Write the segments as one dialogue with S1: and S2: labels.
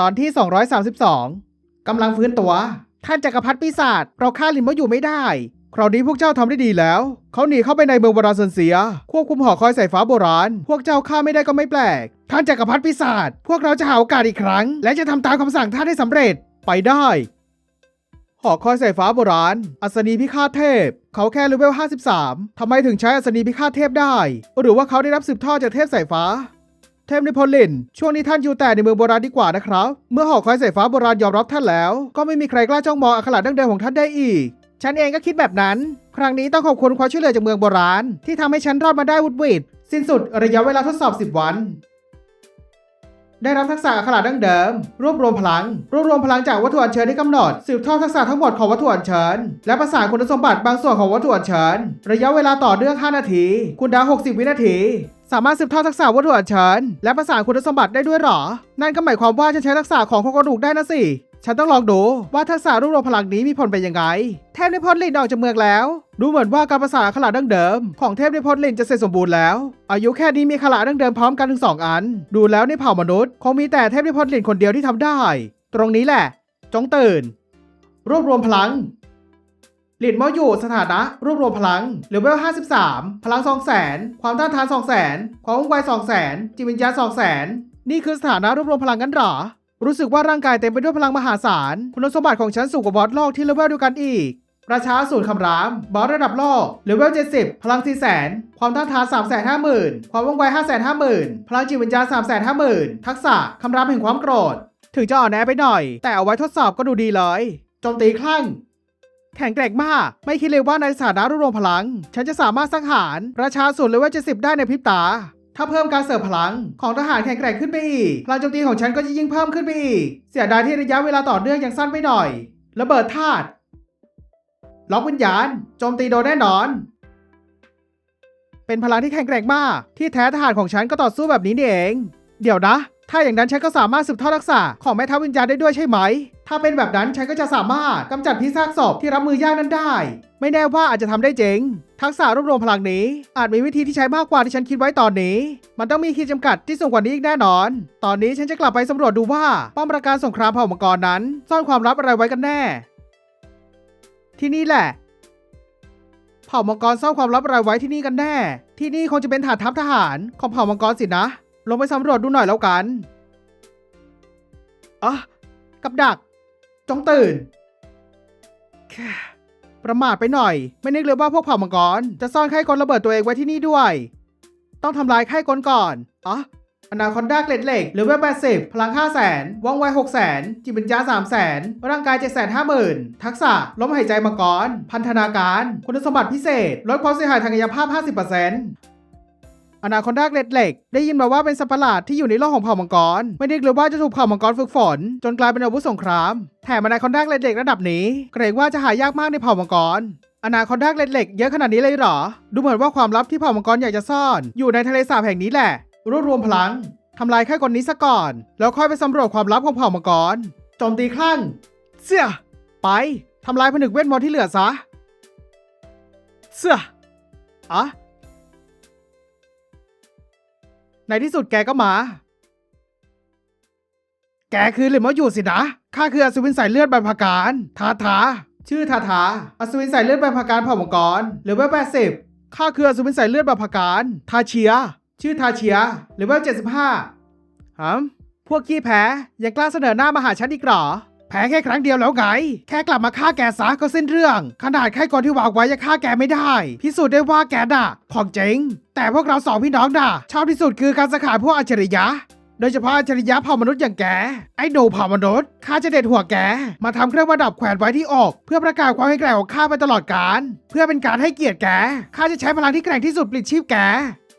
S1: ตอนที่ 232 กำลังฟื้นตัว ท่านจักรพรรดิปีศาจเราฆ่าลินมาอยู่ไม่ได้คราวนี้พวกเจ้าทำได้ดีแล้ว เขาหนีเข้าไปในเมืองโบราณซันเซีย ควบคุมหอคอยสายฟ้าโบราณ พวกเจ้าฆ่าไม่ได้ก็ไม่แปลก ท่านจักรพรรดิปีศาจ พวกเราจะหาโอกาสอีกครั้ง และจะทำตามคำสั่งท่านให้สำเร็จ ไปได้ หอคอยสายฟ้าโบราณ อัศนีพิฆาตเทพ เขาแค่เลเวล 53ทำไมถึงใช้อัศนีพิฆาตเทพได้ หรือว่าเขาได้รับสืบทอดจากเทพสายฟ้า เทพนิพลิน ช่วงนี้ท่านอยู่แต่ในเมืองโบราณดีกว่านะครับ เมื่อหอคอยสายฟ้าโบราณยอมรับท่านแล้ว ก็ไม่มีใครกล้าจ้องมองอัคระดั้งเดิมของท่านได้อีก ฉันเองก็คิดแบบนั้น ครั้งนี้ต้องขอบคุณความช่วยเหลือจากเมืองโบราณ ที่ทำให้ฉันรอดมาได้วุดวิดสิ้นสุดระยะเวลาทดสอบ 10 วัน ได้รับทักษะขลาดดั้งเดิม รวบรวมพลัง รวบรวมพลังจากวัตถุอัญเชิญที่กำหนด สืบทอดทักษะทั้งหมดของวัตถุอัญเชิญ และประสานคุณสมบัติบางส่วนของวัตถุอัญเชิญ ระยะเวลาต่อเนื่อง 5 นาที คุณดาว 60 วินาที สามารถสืบทอดทักษะวัตถุอัญเชิญ และประสานคุณสมบัติได้ด้วยหรอ นั่นก็หมายความว่าฉันใช้ทักษะของโครงกระดูกได้นะสิ ฉันต้องลองดูว่าทักษะรวบรวมพลังนี้มีผลเป็นยังไง เทพนิพนธ์ลินออกจากเมืองแล้ว ดูเหมือนว่าการประสานขลาดั้งเดิม ของเทพนิพนธ์ลินจะเสร็จสมบูรณ์แล้ว อายุแค่นี้มีขลาดั้งเดิมพร้อมกันถึงสองอัน ดูแล้วในเผ่ามนุษย์คงมีแต่เทพนิพนธ์ลินคนเดียวที่ทำได้ ตรงนี้แหละ จงตื่น รวบรวมพลังหลินมาอยู่สถานะรวบรวมพลังเลเวล53 พลัง 2 0 0 0 0 0 ความต้านทาน 2 0 0 0 0 0 ความว่องไว2 0 0 0 0 0 จิตวิญญาณ2 0 0 0 0 0 นี่คือสถานะรวบรวมพลังกันหรอ รู้สึกว่าร่างกายเต็มไปด้วยพลังมหาศาล คุณสมบัติของฉันสูงกว่าบอสโลกที่เลเวลเดียวกันอีก ปราชาสูตรคำราม บอสระดับโลก เลเวล 70 พลัง 4 0 0 0 0 0 ความต้านทาน3 5 0 0 0 0 ความว่องไว 5 5 0 0 0 0 พลังจิตวิญญาณ3 5 0 0 0 0 ทักษะคำรามแห่งความโกรธ ถึงจะอ่อนแอไปหน่อย แต่เอาไว้ทดสอบก็ดูดีเลย โจมตีคลั่งแข็งแกร่งมาก ไม่คิดเลยว่าในสถานะรวบรวมพลัง ฉันจะสามารถสังหารปราชาสูตรเลเวล 70 ได้ในพริบตา ถ้าเพิ่มการเสริมพลังของทหารแข็งแกร่งขึ้นไปอีกพลังโจมตีของฉันก็จะยิ่งเพิ่มขึ้นไปอีก เสียดายที่ระยะเวลาต่อเนื่องยังสั้นไปหน่อย ระเบิดธาตุ ล็อกวิญญาณ โจมตีโดนแน่นอน เป็นพลังที่แข็งแกร่งมาก ที่แท้ทหารของฉันก็ต่อสู้แบบนี้นี่เอง เดี๋ยวนะ ถ้าอย่างนั้นฉันก็สามารถสืบทอดทักษะของแม่ทัพวิญญาณได้ด้วยใช่ไหม ถ้าเป็นแบบนั้นฉันก็จะสามารถกำจัดพิษซากศพที่รับมือยากนั้นได้ ไม่แน่ว่าอาจจะทำได้เจริงทักษะรวบรวมพลังนี้ อาจมีวิธีที่ใช้มากกว่าที่ฉันคิดไว้ตอนนี้ มันต้องมีขีดจำกัดที่สูงกว่านี้อีกแน่นอน ตอนนี้ฉันจะกลับไปสำรวจดูว่าป้อมปราการสงครามเผ่ามังกรนั้น ซ่อนความลับอะไรไว้กันแน่ ที่นี่แหละเผ่ามังกรซ่อนความลับอะไรไว้ที่นี่กันแน่ ที่นี่คงจะเป็นฐานทัพทหารของเผ่ามังกรสินะ ลงไปสำรวจดูหน่อยแล้วกันอะกับดัก จงตื่น ประมาทไปหน่อย ไม่นึกเลยว่าพวกเผ่ามังกร จะซ่อนไข้กลระเบิดตัวเองไว้ที่นี่ด้วย ต้องทำลายไข้กลก่อนอ๋ออนาคอนด้าเกล็ดเหล็กหรือว่า80 พลัง 5 0 0 0 0 0ว่องไว 6 0 0 0 0จิตวิญญาณ3 0 0 0 0ร่างกาย 7 5 0 0 0 0 ทักษะลมหายใจมังกร พันธนาการ คุณสมบัติพิเศษ ลดความเสียหายทางกายภาพ 50% อนาคอนดาเกล็ดเหล็ก ได้ยินมาว่าเป็นสัตว์ประหลาดที่อยู่ในโลกของเผ่ามังกร ไม่นึกเลยว่าจะถูกเผ่ามังกรฝึกฝน จนกลายเป็นอาวุธสงคราม แถมอนาคอนดาเกล็ดเหล็กระดับนี้ เกรงว่าจะหายากมากในเผ่ามังกรอนาคอนดาเกล็ดเหล็กเยอะขนาดนี้เลยเหรอ ดูเหมือนว่าความลับที่เผ่ามังกรอยากจะซ่อน อยู่ในทะเลสาบแห่งนี้แหละ รวบรวมพลังทำลายค่คนนี้ซะก่อน แล้วค่อยไปสำรวจความลับของเผ่ามังกร โจมตีคลั่ง เสี่ยไปทำลายผนึกเวทมนต์ที่เหลือซะ เสี่ยอะ ในที่สุดแกก็มา แกคือหลิมมาอยู่สินะ ข้าคืออัศวินสายเลือดใบรรพการทาทา ชื่อทาทา อัศวินสายเลือดใบรรพการเผ่ามังกร หรือว่าแปดสิบข้าคืออัศวินสายเลือดใบรรพการ ทาเชีย ชื่อทาเชีย หรือว่าเจ็ดสิบห้าฮัมพวกขี้แพ้ยังกล้าเสนอหน้ามาหาฉันอีกหรอ พ้แค่ครั้งเดียวแล้วไง แค่กลับมาฆ่าแกซะก็สิ้นเรื่อง ขนาดแค่ก่อนที่วางไว้ยังฆ่าแกไม่ได้ พิสูจน์ได้ว่าแกน่ะ ของเจริงแต่พวกเราสองพี่น้องน่ะ ชอบที่สุดคือการสังหารพวกอัจฉริยะโดยเฉพาะอัจฉริยะเผ่ามนุษย์อย่างแก ไอ้หนูเผ่ามนุษย์ข้าจะเด็ดหัวแก มาทำเครื่องประดับแขวนไว้ที่อก เพื่อประกาศความแข็งแกร่งของข้าไปตลอดกาลเพื่อเป็นการให้เกียรติแกข้าจะใช้พลังที่แกร่งที่สุดปลิดชีพแก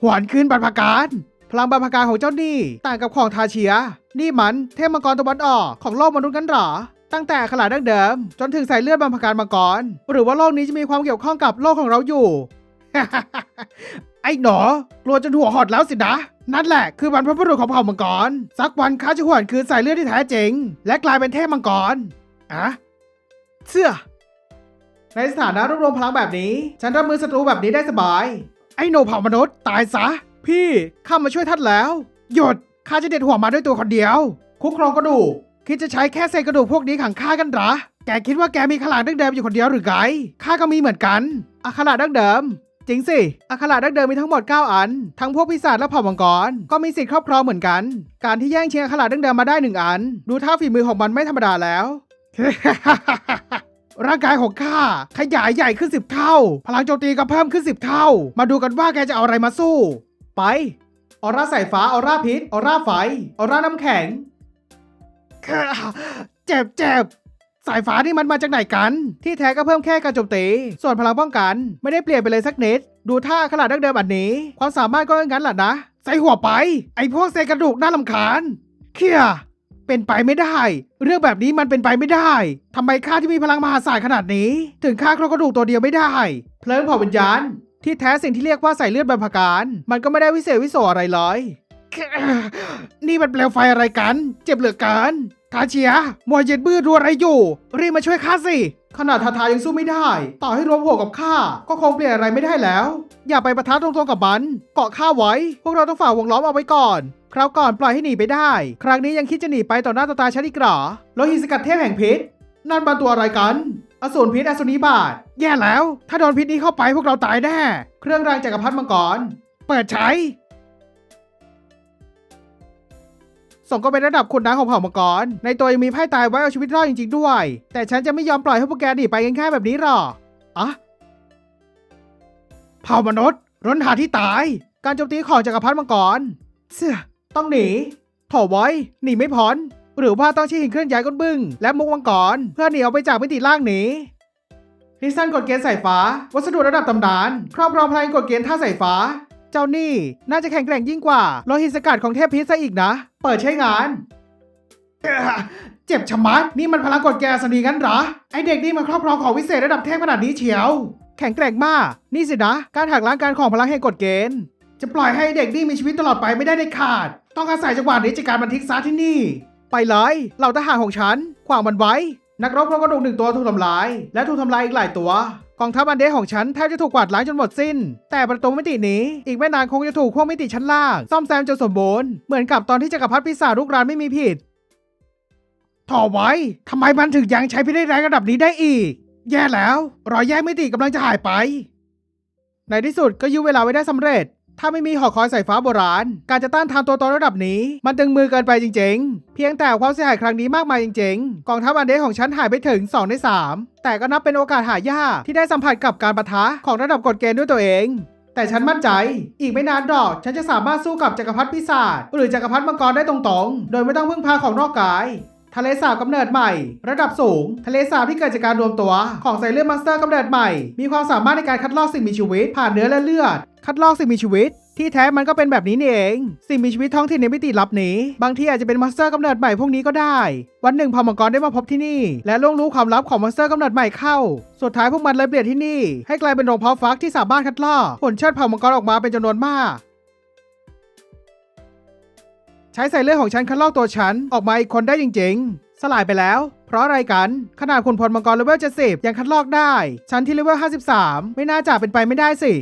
S1: หวนคืนบรรพการ พลังบรรพการของเจ้านี่ต่างกับของทาเชีย นี่มันเทพมังกรตะวันออกของโลกมนุษย์กันหรอ ตั้งแต่ขลาดดั้งเดิม จนถึงสายเลือดบรรพการมังกร หรือว่าโลกนี้จะมีความเกี่ยวข้องกับโลกของเราอยู่ ไอ้หนอกลัวจนหัวหอดแล้วสินะ นั่นแหละคือบรรพบุรุษของเผ่ามังกร สักวันข้าจะหวนคืนสายเลือดที่แท้จริง และกลายเป็นเทพมังกรอะเสื้อในสถานะรวบรวมพลังแบบนี้ ฉันรับมือศัตรูแบบนี้ได้สบาย ไอ้โนเผ่ามนุษย์ตายซะ พี่ข้ามาช่วยท่านแล้ว หยุดข้าจะเด็ดหัวมาด้วยตัวคนเดียวคคุกครองกระดูกคิดจะใช้แค่เศษกระดูกพวกนี้ขังข้ากันเหรอแกคิดว่าแกมีขลาดดั้งเดิมอยู่คนเดียวหรือไงข้าก็มีเหมือนกันอัคราดั้งเดิมจริงสิอัคราดั้งเดิมมีทั้งหมด 9 อัน ทั้งพวกปีศาจและเผ่ามังกร ก็มีสิทธิ์ครอบครองเหมือนกัน การที่แย่งชิงอัคราดั้งเดิมมาได้หนึ่งอัน ดูท่าฝีมือของมันไม่ธรรมดาแล้ว ร่างกายของข้าขยายใหญ่ขึ้นสิบเท่า พลังโจมตีก็เพิ่มขึ้นสิบเท่า มาดูกันว่าแกจะเอาอะไรมาสู้ ไป ออร่าสายฟ้า ออร่าพิษ ออร่าไฟ ออร่าน้ำแข็ง เจ็บเจ็บสายฟ้านี่มันมาจากไหนกัน ที่แท้ก็เพิ่มแค่การโจมตี ส่วนพลังป้องกัน ไม่ได้เปลี่ยนไปเลยสักนิด ดูท่าขนาดดั้งเดิมอันนี้ ความสามารถก็งั้นแหละนะ ใส่หัวไป ไอพวกเศษกระดูกน่าลำคาญเคียเป็นไปไม่ได้ เรื่องแบบนี้มันเป็นไปไม่ได้ ทำไมข้าที่มีพลังมหาศาลขนาดนี้ ถึงฆ่าโครงกระดูกตัวเดียวไม่ได้ เพลิงเผาวิญญาณ ที่แท้สิ่งที่เรียกว่าใส่เลือดบรรพการมันก็ไม่ได้วิเศษวิโสอะไรเลยนี่มันเปลวไฟอะไรกัน เจ็บเหลือเกินคาเชียมัวเย็นบื้อดูอะไรอยู่ รีบมาช่วยข้าสิ ขนาดทาทายังสู้ไม่ได้ ต่อให้รวมหัวกับข้า ก็คงเปลี่ยนอะไรไม่ได้แล้ว อย่าไปประทะตรงๆกับมัน เกาะข้าไว้ พวกเราต้องฝ่าวงล้อมเอาไว้ก่อน คราวก่อนปล่อยให้หนีไปได้ ครั้งนี้ยังคิดจะหนีไปต่อหน้าต่อตาฉันอีกหรอโลหิตสกัดเทพแห่งพิษ นั่นมันตัวอะไรกัน อสูรพิษอสูรนิบาตแย่แล้ว ถ้าโดนพิษนี้เข้าไปพวกเราตายแน่ เครื่องรางจักรพรรดิมังกร เปิดใช้ ส่งก็เป็นระดับคุณน้าของเผ่ามังกร ในตัวยังมีไพ่ตายไว้เอาชีวิตรอดจริงๆด้วย แต่ฉันจะไม่ยอมปล่อยให้พวกแกหนีไปง่ายๆแบบนี้หรอกอะเผ่ามนุษย์ร้นหาที่ตาย การโจมตีของจักรพรรดิมังกร เสื่อต้องหนีโถไว้หนีไม่พ้น หรือว่าต้องใช้หินเคลื่อนย้ายก้นบึ้งและมุกมังกร เพื่อหนีออกไปจากมิติล่างหนีคริสตัลกดเกณฑ์สายฟ้า วัสดุระดับตำนาน ครอบครองพลังกดเกณฑ์ท่าสายฟ้า เจ้านี่น่าจะแข็งแกร่งยิ่งกว่าโลหิตสกัดของเทพพิษซะอีกนะ เปิดใช้งาน เจ็บชะมัดนี่มันพลังกดแกสนีงั้นหรอ ไอเด็กนี่มันครอบครองของวิเศษระดับเทพขนาดนี้เฉียว แข็งแกร่งมาก นี่สินะ การหักล้างการของพลังแห่งกฎเกณฑ์ จะปล่อยให้เด็กนี่มีชีวิตตลอดไปไม่ได้ในขาด ต้องอาศัยจังหวะนี้จากการบันทึกซาที่นี่ ไปเลยเหล่าทหารของฉัน ขวางมันไว้ นักรบโครงกระดูกหนึ่งตัวถูกทำลาย และถูกทำลายอีกหลายตัวกองทัพอันเดะของฉันแทบจะถูกกวาดล้างจนหมดสิ้น แต่ประตูมิตินี้อีกไม่นานคงจะถูกพวกมิติชั้นล่าง ซ่อมแซมจนสมบูรณ์เหมือนกับตอนที่จักรพรรดิปีศาจลูกรานไม่มีผิดถ่อไว้ทำไมมันถึงยังใช้พิธีแรงระดับนี้ได้อีก แย่แล้ว รอยแยกมิติกำลังจะหายไป ในที่สุดก็ยื้อเวลาไว้ได้สำเร็จ ถ้าไม่มีหอคอยสายฟ้าโบราณ การจะต้านทานตัวตนระดับนี้ มันตึงมือเกินไปจริง ๆ เพียงแต่ความเสียหายครั้งนี้มากมายจริง ๆ กองทัพอันเดะของฉันหายไปถึง 2 ใน 3 แต่ก็นับเป็นโอกาสหายากที่ได้สัมผัสกับการประทะของระดับกฎเกณฑ์ด้วยตัวเอง แต่ฉันมั่นใจ อีกไม่นานดอก ฉันจะสามารถสู้กับจักรพรรดิปีศาจหรือจักรพรรดิมังกรได้ตรงๆ โดยไม่ต้องพึ่งพาของนอกกายทะเลสาบกำเนิดใหม่ ระดับสูง ทะเลสาบที่เกิดจากการรวมตัว ของไซเลือดมาสเตอร์กำเนิดใหม่ มีความสามารถในการคัดลอกสิ่งมีชีวิตผ่านเนื้อและเลือด คัดลอกสิ่งมีชีวิต ที่แท้มันก็เป็นแบบนี้นี่เอง สิ่งมีชีวิตท้องถิ่นในมิติลับนี้ บางทีอาจจะเป็นมอนสเตอร์กำเนิดใหม่พวกนี้ก็ได้ วันหนึ่งพอมังกรได้มาพบที่นี่ และล่วงรู้ความลับของมอนสเตอร์กำเนิดใหม่เข้า สุดท้ายพวกมันเลยเปลี่ยนที่นี่ ให้กลายเป็นโรงเพาะฟักที่สามารถคัดลอกผลเชิดเผ่ามังกรออกมาเป็นจำนวนมากใช้ใสายเลือดของฉันคัดลอกตัวฉัน ออกมาอีกคนได้จริง ๆ สลายไปแล้ว เพราะอะไรกัน ขนาดขุนพลมังกรเลเวล70ยังคัดลอกได้ ฉันที่เลเวล53ไม่น่าจะเป็นไปไม่ได้สิ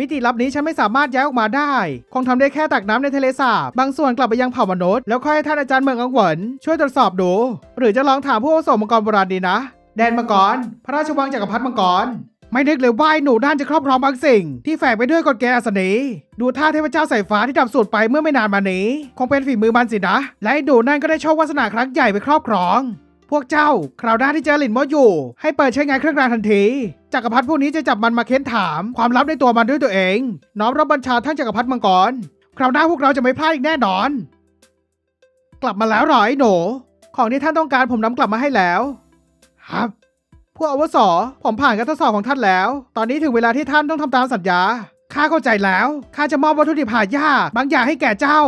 S1: มิติลับนี้ฉันไม่สามารถย้ายออกมาได้ คงทำได้แค่ตักน้ำในทะเลสาบบางส่วนกลับไปยังเผ่ามนุษย์แล้วค่อยให้ท่านอาจารย์เมืองอังหวนช่วยตรวจสอบดู หรือจะลองถามผู้อาวุโสมังกรโบราณดีนะ แดนมังกร พระราชวังจักรพรรดิมังกรไม่นึกเลยว่าไอ้หนูด้านจะครอบครองบางสิ่ง ที่แฝงไปด้วยกฎเกณฑ์อัศนีดูท่าเทพเจ้าสายฟ้าที่ดับสูญไปเมื่อไม่นานมานี้ คงเป็นฝีมือมันสินะ และไอ้หนูนั่นก็ได้โชควาสนาครั้งใหญ่ไปครอบครอง พวกเจ้าคราวหน้าที่เจอหลินมออยู่ ให้เปิดใช้งานเครื่องรางทันทีจักรพรรดิผู้นี้จะจับมันมาเค้นถามความลับในตัวมันด้วยตัวเอง น้อมรับบัญชาท่านจักรพรรดิมังกรคราวหน้าพวกเราจะไม่พลาดอีกแน่นอน กลับมาแล้วหรอไอ้หนูของที่ท่านต้องการผมนำกลับมาให้แล้วครับผู้อาวุโสผมผ่านการทดสอบของท่านแล้ว ตอนนี้ถึงเวลาที่ท่านต้องทำตามสัญญาข้าเข้าใจแล้วข้าจะมอบวัตถุดิบหายากบางอย่างให้แก่เจ้า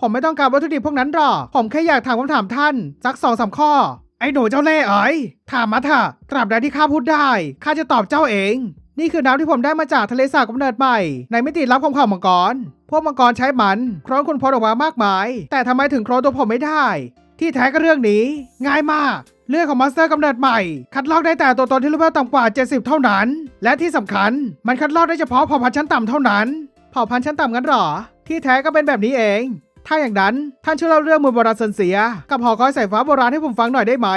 S1: ผมไม่ต้องการวัตถุดิบพวกนั้นหรอกผมแค่อยากถามคำถามท่านสักสองสามข้อ ไอ้หนูเจ้าเล่ห์เอ๋ยถามมาเถอะตราบใดที่ข้าพูดได้ข้าจะตอบเจ้าเอง นี่คือน้ำที่ผมได้มาจากทะเลสาบกำเนิดใหม่ ในมิติลับของเผ่ามังกร พวกมังกรใช้มันคร้อนคุณพลออกมามากมาย แต่ทำไมถึงโครนตัวผมไม่ได้ ที่แท้ก็เรื่องนี้ ง่ายมากเรื่องของมาสเตอร์กำเนิดใหม่ คัดลอกได้แต่ตัวตนที่เลเวลต่ำกว่า 70 เท่านั้น และที่สำคัญมันคัดลอกได้เฉพาะเผ่าพันธุ์ชั้นต่ำเท่านั้น เผ่าพันธุ์ชั้นต่ำงั้นหรอ ที่แท้ก็เป็นแบบนี้เอง ถ้าอย่างนั้นท่านช่วยเล่าเรื่องเมืองโบราณเซนเซีย กับหอคอยสายฟ้าโบราณให้ผมฟังหน่อยได้ไหม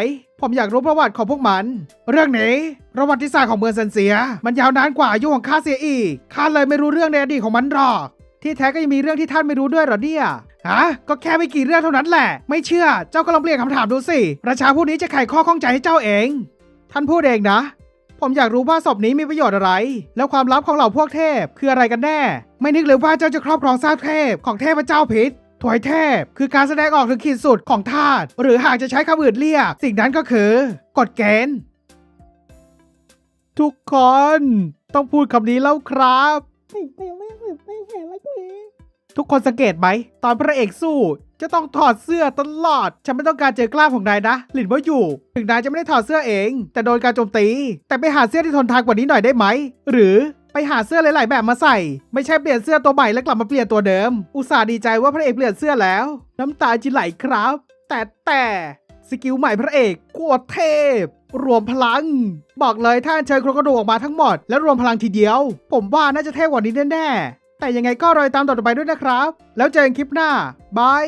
S1: ผมอยากรู้ประวัติของพวกมัน เรื่องนี้ประวัติศาสตร์ของเมืองเซนเซีย มันยาวนานกว่าอายุของข้าเสียอีกข้าเลยไม่รู้เรื่องในอดีตของมันหรอก ที่แท้ก็ยังมีเรื่องที่ท่านไม่รู้ด้วยหรอเนี่ยฮะก็แค่ไม่กี่เรื่องเท่านั้นแหละ ไม่เชื่อเจ้าก็ลองเปลี่ยนคำถามดูสิราชาผู้นี้จะไขข้อข้องใจให้เจ้าเอง ท่านพูดเองนะผมอยากรู้ว่าศพนี้มีประโยชน์อะไร แล้วความลับของเหล่าพวกเทพคืออะไรกันแน่ ไม่นึกเลยว่าเจ้าจะครอบครองซากเทพของเทพเจ้าพิษ ถวยเทพ คือการแสดงออกถึงขีดสุดของธาตุหรือหากจะใช้คำอื่นเรียก สิ่งนั้นก็คือกฎเกณฑ์ทุกคนต้องพูดคำนี้แล้วครับทุกคนสังเกตไหม ตอนพระเอกสู้ จะต้องถอดเสื้อตลอด ฉันไม่ต้องการเจอกล้ามของนายนะ หลินว่าอยู่ ถึงนายจะไม่ได้ถอดเสื้อเอง แต่โดนการโจมตี แต่ไปหาเสื้อที่ทนทานกว่านี้หน่อยได้ไหม หรือ ไปหาเสื้อหลายๆแบบมาใส่ ไม่ใช่เปลี่ยนเสื้อตัวใหม่แล้วกลับมาเปลี่ยนตัวเดิม อุตส่าห์ดีใจว่าพระเอกเปลี่ยนเสื้อแล้ว น้ำตาจะไหลครับ แต่แต่สกิลใหม่พระเอกโคตรเทพ รวมพลัง บอกเลยถ้าอัญเชิญโครกระดูกออกมาทั้งหมด แล้วรวมพลังทีเดียว ผมว่าน่าจะเทพกว่านี้แน่ๆแต่ยังไงก็รอติดตามต่อไปด้วยนะครับ แล้วเจอกันคลิปหน้าบาย